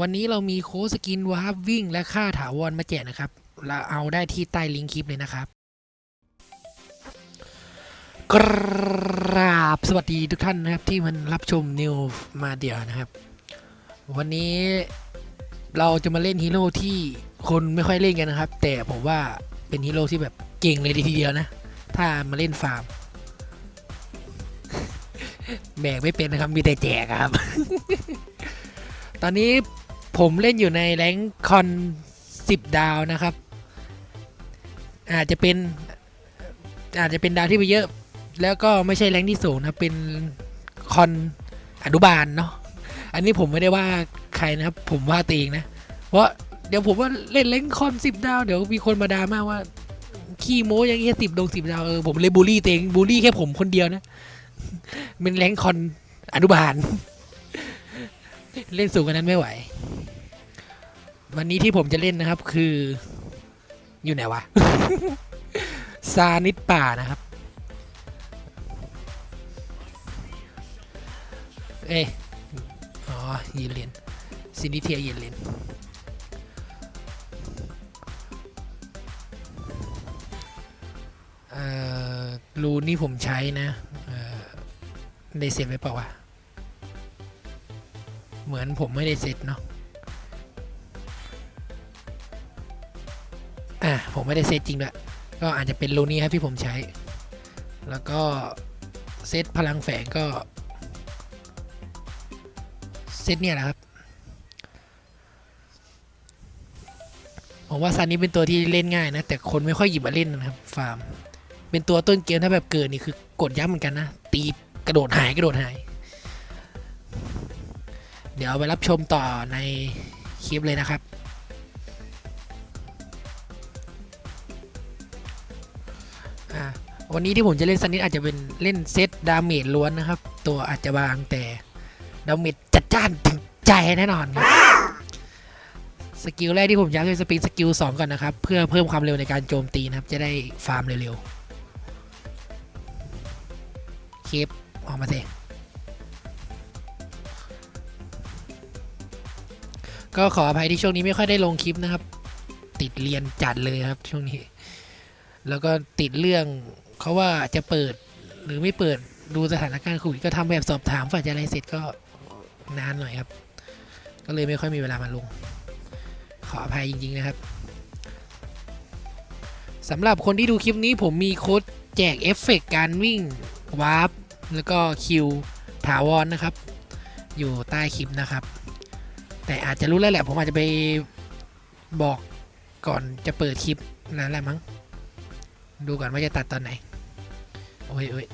วันนี้เรามีโค้ดสกินวาร์ปวิ่ง และค่าถาวรมาแจกนะครับ เราเอาได้ที่ใต้ลิงก์คลิปเลยนะครับกราบสวัสดีทุกท่านนะครับที่มันรับชมนิวมาเดียวนะครับ วันนี้เราจะมาเล่นฮีโร่ที่คนไม่ค่อยเล่นกันนะครับ แต่ผมว่าเป็นฮีโร่ที่แบบเก่งเลยทีเดียวนะ ถ้ามาเล่นฟาร์มแบกไม่เป็นนะครับมีแต่แจกครับ ตอนนี้ ผมเล่นอยู่ในแรงคอน 10 ดาวนะครับ อาจจะเป็น อาจจะเป็นดาวที่ไปเยอะ แล้วก็ไม่ใช่แรงที่สูงนะ เป็นคอนอนุบาลเนาะ อันนี้ผมไม่ได้ว่าใครนะครับ ผมว่าตัวเองนะ เพราะเดี๋ยวผมว่าเล่นแรงคอน 10 ดาว เดี๋ยวมีคนมาด่ามาว่าขี้โม้ยังเงี้ยสิบดงสิบดาวเออผมเลยบูลลี่ตัวเองบูลลี่แค่ผมคนเดียวนะเป็นแรงคอนอนุบาล เล่นสูงกว่านั้นไม่ไหว วันนี้ที่ผมจะเล่นนะครับคือ อยู่ไหนวะ ซานิดป่านะครับ เอ้ยอ๋อเยนเลนซินิเทียเยนเลนเอ่อรูนี่ผมใช้นะเอ่อได้เซฟไว้เปล่าวะ เหมือนผมไม่ได้เซตเนาะอะผมไม่ได้เซตจริงด้วยก็อาจจะเป็นรูนี้ครับที่ผมใช้ แล้วก็เซตพลังแฝงก็เซตเนี่ยแหละครับ ผมว่าซันนี้เป็นตัวที่เล่นง่ายนะ แต่คนไม่ค่อยหยิบมาเล่นนะครับ ฟาร์ม เป็นตัวต้นเกมถ้าแบบเกิดนี่คือกดยับเหมือนกันนะ ตีกระโดดหายกระโดดหาย เดี๋ยวไปรับชมต่อในคลิปเลยนะครับ วันนี้ที่ผมจะเล่นสนิดอาจจะเป็นเล่นเซตดาเมจล้วนนะครับ ตัวอาจจะบางแต่ดาเมจจัดจ้านถึงใจแน่นอนครับสกิลแรกที่ผมย้ำคือสปริงสกิล2ก่อนนะครับ เพื่อเพิ่มความเร็วในการโจมตีนะครับ จะได้ฟาร์มเร็วๆเคปออกมาสิ ก็ขออภัยที่ช่วงนี้ไม่ค่อยได้ลงคลิปนะครับ ติดเรียนจัดเลยครับช่วงนี้ แล้วก็ติดเรื่องเขาว่าจะเปิดหรือไม่เปิดดูสถานการณ์โควิดก็ทำแบบสอบถามฝ่ายจะอะไรเสร็จก็นานหน่อยครับ ก็เลยไม่ค่อยมีเวลามาลง ขออภัยจริง ๆ นะครับสำหรับคนที่ดูคลิปนี้ผมมีโค้ดแจกเอฟเฟกต์การวิ่งวาร์ปแล้วก็คิวถาวรนะครับ อยู่ใต้คลิปนะครับ แต่อาจจะรู้แล้วแหละ ผมอาจจะไปบอกก่อนจะเปิดคลิปนั่นแหละมั้ง ดูก่อนว่าจะตัดตอนไหน โอ้ยโอ้ย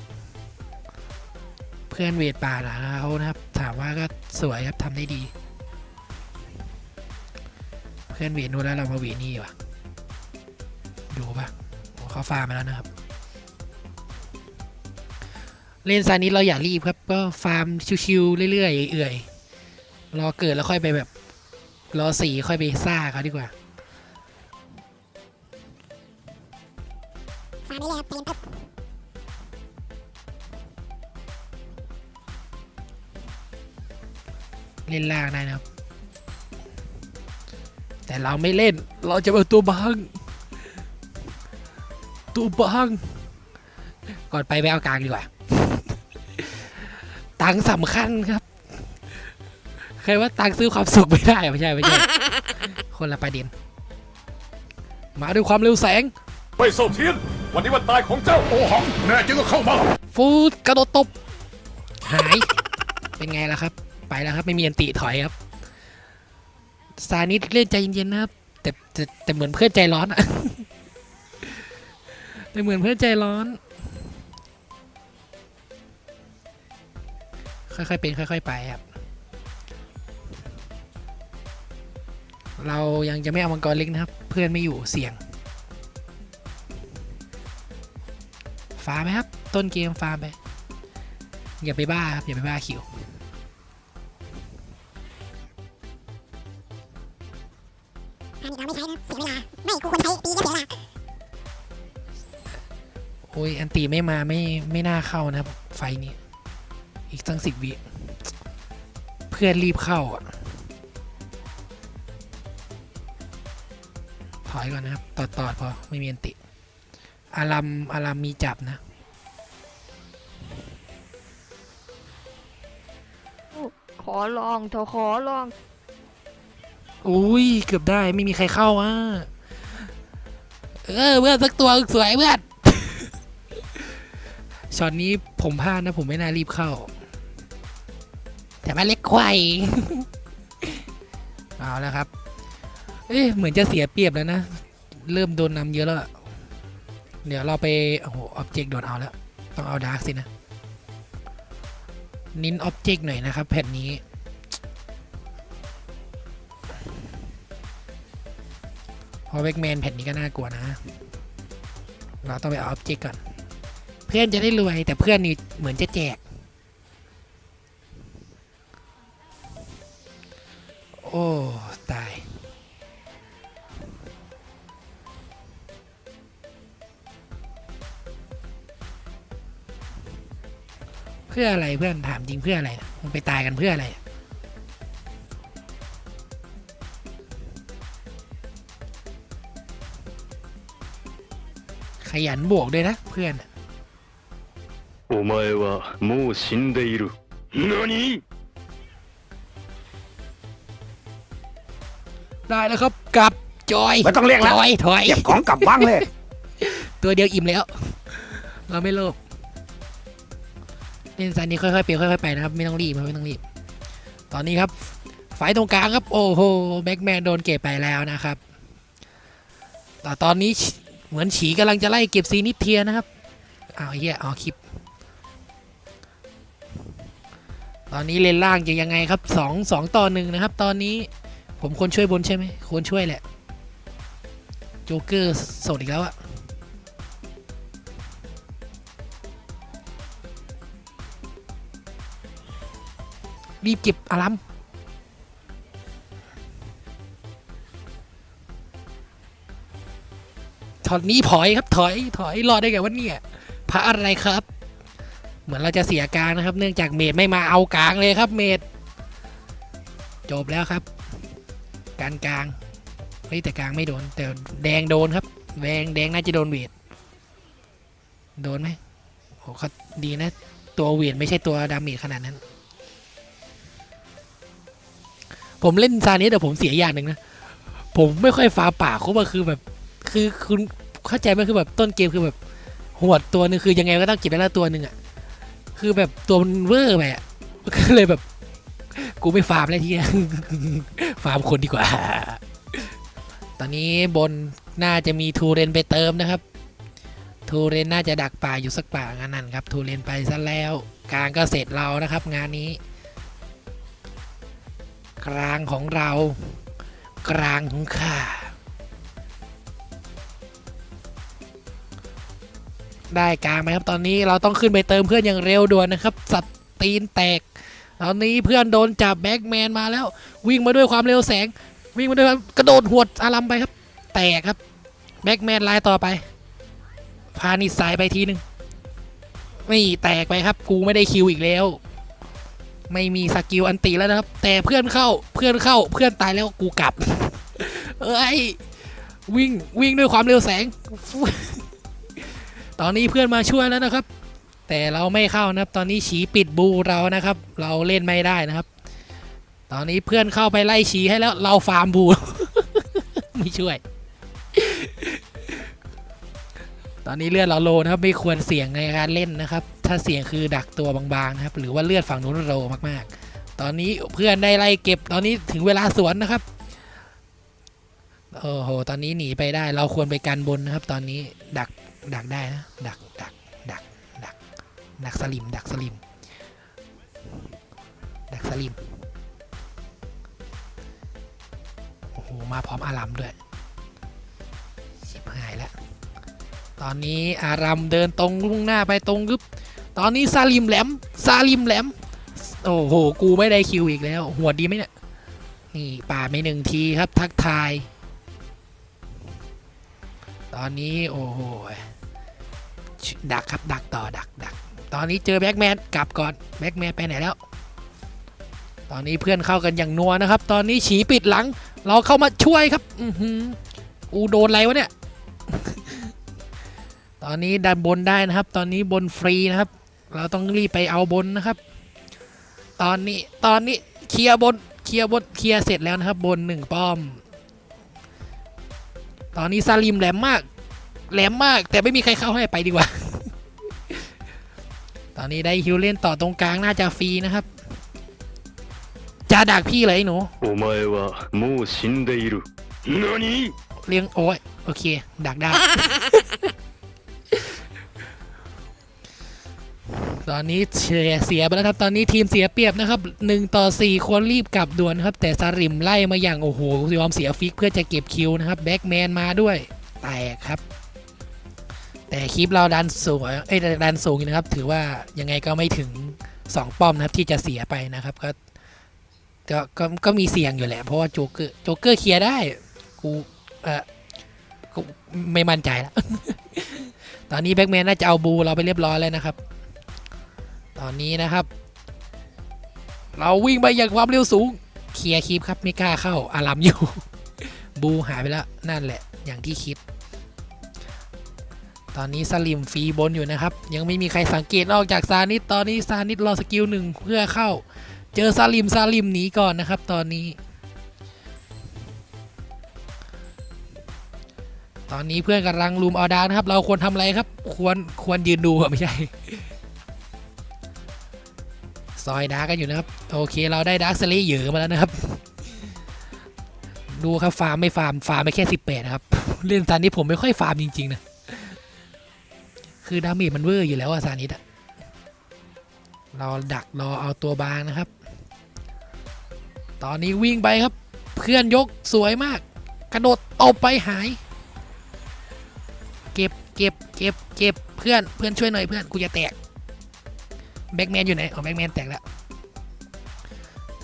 เพื่อนเวทป่าหลังเขานะครับ ถามว่าก็สวยครับทำได้ดี เพื่อนเวทนู้นแล้วเรามาเวทนี่วะดูปะเขาฟาร์มมาแล้วนะครับ เล่นซานิดเราอย่ารีบครับ ก็ฟาร์มชิวๆเรื่อยๆเอื่อยๆ รอเกิดแล้วค่อยไปแบบ รอสีค่อยไปซ่าเขาดีกว่าฟาร์มได้เลยครับใจเย็นครับเล่นล่างได้นะครับ แต่เราไม่เล่น เราจะเป็นตัวบัง ตัวบัง ก่อนไปไปเอากลางดีกว่า ตังสำคัญครับ ใครว่าตังค์ซื้อความสุขไม่ได้ไม่ใช่ไม่ใช่คนละประเด็น มาด้วยความเร็วแสงเว่ยเซาเทียนวันนี้วันตายของเจ้าโอหังแน่จริงก็เข้ามาฟูดกระโดดตบ หาย เป็นไงล่ะครับ ไปแล้วครับไม่มีอันติถอยครับซานิดเล่นใจเย็นๆนะครับแต่แต่แต่เหมือนเพื่อนใจร้อนอะแต่เหมือนเพื่อนใจร้อน ค่อยๆเป็นค่อย ๆ ไปครับ เรายังจะไม่เอามังกรเล็กนะครับ เพื่อนไม่อยู่เสี่ยง ฟาร์มไหมครับ ต้นเกมฟาร์มไป อย่าไปบ้าครับ อย่าไปบ้าคิวฟาร์มอีกเราไม่ใช้นะเสียเวลาไม่กูควรใช้ตีก็เสียเวลาโอ้ย อันตีไม่มาไม่ไม่น่าเข้านะครับ ไฟนี้ อีกตั้งสิบวิ เพื่อนรีบเข้าอะ อยก่อนนะครับ ตอดตอดพอ ไม่มีอันติ อารัมอารัมมีจับนะ ขอลองเธอขอลอง อุ้ย เกือบได้ไม่มีใครเข้าอะ เออเพื่อนสักตัวสวยเพื่อนช็อตนี้ผมพลาดนะ ผมไม่น่ารีบเข้า แต่มาเล็กควายเอาแล้วครับ เอ๊ะเหมือนจะเสียเปรียบแล้วนะ เริ่มโดนนำเยอะแล้ว เดี๋ยวเราไป โอ้โหออบเจกต์โดนเอาแล้ว ต้องเอาดาร์กสินะ นินออบเจกต์หน่อยนะครับ แผ่นนี้พราะแบกแมนแผ่นนี้ก็น่ากลัวนะ เราต้องไปเอาออบเจกต์ก่อน เพื่อนจะได้รวยแต่เพื่อนนี่เหมือนจะแจก พื่ออะไรเพื่อนถามจริงเพื่ออะไรมึงไปตายกันเพื่ออะไร ขยันบวกด้วยนะเพื่อนโอ้ไม่ว่ามูชินเดอิรุนานิได้แล้วครับกลับจอยไม่ต้องเรียกแล้วจอยถอยเก็บของกลับบ้างเลย ตัวเดียวอิ่มแล้ว เราไม่โลภ เล่นซานี้ค่อยๆเปลี่ยนค่อยๆไปนะครับไม่ต้องรีบครับไม่ต้องรีบ ตอนนี้ครับไฟตรงกลางครับโอ้โหแบ็กแมนโดนเก็บไปแล้วนะครับแต่ตอนนี้เหมือนฉีกำลังจะไล่เก็บซีนิดเทียนะครับเอาวเหี้ยเอาคลิป ตอนนี้เลนล่างจะยังไงครับสองสองต่อหนึ่งนะครับ ตอนนี้ผมควรช่วยบนใช่ไหมควรช่วยแหละโจ๊กเกอร์สดอีกแล้วอะ รีบเก็บอารัมถอดนี้ถอยครับถอยถอยรอดได้ไงวะเนี่ยพระอะไรครับ เหมือนเราจะเสียกลางนะครับ เนื่องจากเมดไม่มาเอากลางเลยครับ เมดจบแล้วครับ การกลางเฮ้ยแต่กลางไม่โดน แต่แดงโดนครับแดงแดงน่าจะโดนเวทโดนไหมโอ้เขาดีนะ ตัวเวทไม่ใช่ตัวดาเมจขนาดนั้น ผมเล่นซานี้แต่ผมเสียอย่างหนึ่งนะ ผมไม่ค่อยฟาป่าเขาว่าคือแบบ คือคุณเข้าใจไหมคือแบบต้นเกมคือแบบหวดตัวหนึงคือยังไงก็ต้องเก็บได้ละตัวหนึ่งอะคือแบบตัวมันเวอร์ไปอะก็เลยแบบ กูไม่ฟาร์มแล้วที่ฟาร์มคนดีกว่า ตอนนี้บนน่าจะมีทูเรนไปเติมนะครับ ทูเรนน่าจะดักป่าอยู่สักป่างานนั้นครับ ทูเรนไปซะแล้ว กลางก็เสร็จเรานะครับ งานนี้ กลางของเรา กลางของข้าได้กลางไหมครับตอนนี้เราต้องขึ้นไปเติมเพื่อนอย่างเร็วด่วนนะครับสัตว์ตีนแตกตอนนี้เพื่อนโดนจับแบ็กแมนมาแล้ว วิ่งมาด้วยความเร็วแสง วิ่งมาด้วยกระโดดหวดอารัมไปครับ แตกครับแบ็กแมนไล่ต่อไป พานิสายไปทีหนึ่งไม่แตกไปครับ กูไม่ได้คิวอีกแล้ว ไม่มีสกิลอันตีแล้วนะครับ แต่เพื่อนเข้าเพื่อนเข้าเพื่อนตายแล้วกูกลับ เอ้ยวิ่งวิ่งด้วยความเร็วแสง ตอนนี้เพื่อนมาช่วยแล้วนะครับ แต่เราไม่เข้านะครับ ตอนนี้ฉีปิดบูเรานะครับ เราเล่นไม่ได้นะครับ ตอนนี้เพื่อนเข้าไปไล่ฉีให้แล้ว เราฟาร์มบูไม่ช่วย ตอนนี้เลือดเราโลนะครับ ไม่ควรเสี่ยงในการเล่นนะครับ ถ้าเสี่ยงคือดักตัวบางๆนะครับ หรือว่าเลือดฝั่งนู้นโลมากๆ ตอนนี้เพื่อนได้ไล่เก็บตอนนี้ถึงเวลาสวนนะครับโอ้โห ตอนนี้หนีไปได้ เราควรไปกันบนนะครับ ตอนนี้ดักดักได้นะ ดักดักดักดักดักสลิม ดักสลิม ดักสลิม โอ้โห มาพร้อมอารัมด้วยชิบหายแล้ว ตอนนี้อารัมเดินตรงลุ่งหน้าไปตรงกึบ ตอนนี้ซาลิมแหลมซาลิมแหลม โอ้โห กูไม่ได้คิวอีกแล้ว หัวดีไหมเนี่ย นี่ป่าไม่หนึ่งทีครับทักทาย ตอนนี้โอ้โห ดักครับดักต่อดักดัก ตอนนี้เจอแบ็กแมนกลับก่อนแบ็กแมนไปไหนแล้ว ตอนนี้เพื่อนเข้ากันอย่างนัวนะครับ ตอนนี้ฉีปิดหลัง เราเข้ามาช่วยครับอือหืออูโดนอะไรวะเนี่ยตอนนี้ดันบนได้นะครับ ตอนนี้บนฟรีนะครับ เราต้องรีบไปเอาบนนะครับ ตอนนี้ตอนนี้เคลียบนเคลียบนเคลียเสร็จแล้วนะครับ บนหนึ่งป้อม ตอนนี้ซาลิมแหลมมาก แหลมมาก แต่ไม่มีใครเข้าให้ไปดีกว่า ตอนนี้ได้ฮิวเล่นต่อตรงกลางน่าจะฟรีนะครับจะดักพี่เลยหนูเรียงโอ้ยโอเค ดักได้ ตอนนี้เสียเสียไปแล้วครับ ตอนนี้ทีมเสียเปรียบนะครับหนึ่งต่อสี่ควรรีบกลับด่วนครับ แต่ซาริมไล่มาอย่างโอ้โหยอมเสียฟิกเพื่อจะเก็บคิวนะครับแบ็กแมนมาด้วยแตกครับ แต่คลิปเราดันสูงเอ้ยดันสูงนะครับ ถือว่ายังไงก็ไม่ถึง 2 ป้อมนะครับที่จะเสียไปนะครับก็ก็ก็ก็มีเสี่ยงอยู่แหละเพราะว่าโจ๊กเกอร์โจ๊กเกอร์เคลียร์ได้กูเออกูไม่มั่นใจแล้วตอนนี้แบ็กแมนน่าจะเอาบูเราไปเรียบร้อยแล้วนะครับ อนนี้นะครับ เราวิ่งไปอย่างความเร็วสูง เคลียร์คลิปครับไม่กล้าเข้าอารามอยู่ บูหายไปแล้วนั่นแหละอย่างที่คิด ตอนนี้สลิมฟรีบนอยู่นะครับ ยังไม่มีใครสังเกตนอกจากซานิดตอนนี้ซานิดรอสกิลหนึ่งเพื่อเข้า เจอซาลิมซาลิมหนีก่อนนะครับ ตอนนี้ตอนนี้เพื่อนกำลังลุมเอาดาร์กนะครับ เราควรทำอะไรครับ ควรควรยืนดูอะไม่ใช่ ซอยดาร์กกันอยู่นะครับ โอเคเราได้ดาร์กสเลเยอร์มาแล้วนะครับ ดูครับฟาร์มไม่ฟาร์มฟาร์มไปแค่สิบแปดนะครับ เล่นซานิดผมไม่ค่อยฟาร์มจริงๆนะ คือดาเมจมันเวอร์อยู่แล้วอะซานิดอะเราดักรอเอาตัวบางนะครับ ตอนนี้วิ่งไปครับ เพื่อนยกสวยมาก กระโดดตบไปหาย เก็บเก็บเก็บเก็บเพื่อนเพื่อนช่วยหน่อยเพื่อนกูจะแตก แบ็กแมนอยู่ไหนอ๋อแบ็กแมนแตกแล้ว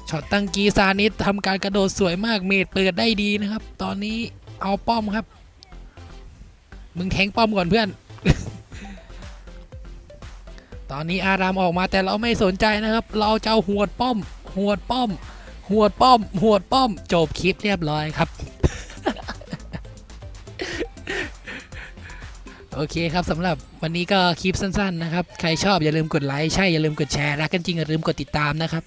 ช็อตตั้งกีซานิดทำการกระโดดสวยมากเมดเปิดได้ดีนะครับ ตอนนี้เอาป้อมครับ มึงแทงป้อมก่อนเพื่อน ตอนนี้อารามออกมาแต่เราไม่สนใจนะครับ เราจะหวดป้อมหวดป้อมหวดป้อมหวดป้อม จบคลิปเรียบร้อยครับ โอเคครับสำหรับวันนี้ก็คลิปสั้นๆนะครับ ใครชอบอย่าลืมกดไลค์ ใช่ อย่าลืมกดแชร์ รักกันจริงอย่าลืมกดติดตามนะครับ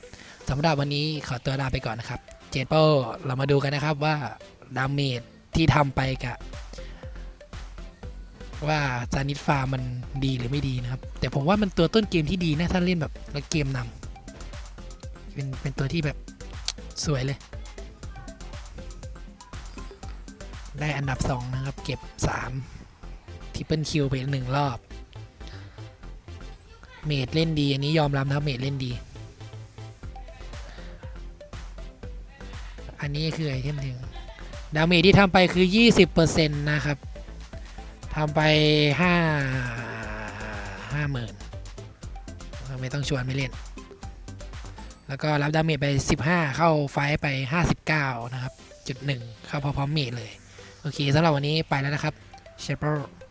สำหรับวันนี้ขอตัวลาไปก่อนนะครับ เจนโป้เรามาดูกันนะครับว่าดาเมจที่ทำไปกับว่าจานิดฟาร์มมันดีหรือไม่ดีนะครับ แต่ผมว่ามันตัวต้นเกมที่ดีนะ ถ้าเล่นแบบแล้วเกมนำเป็นเป็นตัวที่แบบสวยเลย ได้อันดับ 2 นะครับ เก็บ 3 ทิปเปิลคิวไปหนึ่งรอบ เมดเล่นดี อันนี้ยอมรับนะครับเมดเล่นดี อันนี้คือไอเทมหนึ่งดาเมจที่ทำไปคือ 20%นะครับทำไปห้าห้าหมื่นไม่ต้องชวนไม่เล่น แล้วก็รับดาเมจไป 15 เข้าไฟไป 59 นะครับ จุดหนึ่งเข้าพร้อมเมจเลย โอเคสำหรับวันนี้ไปแล้วนะครับเชเปอร์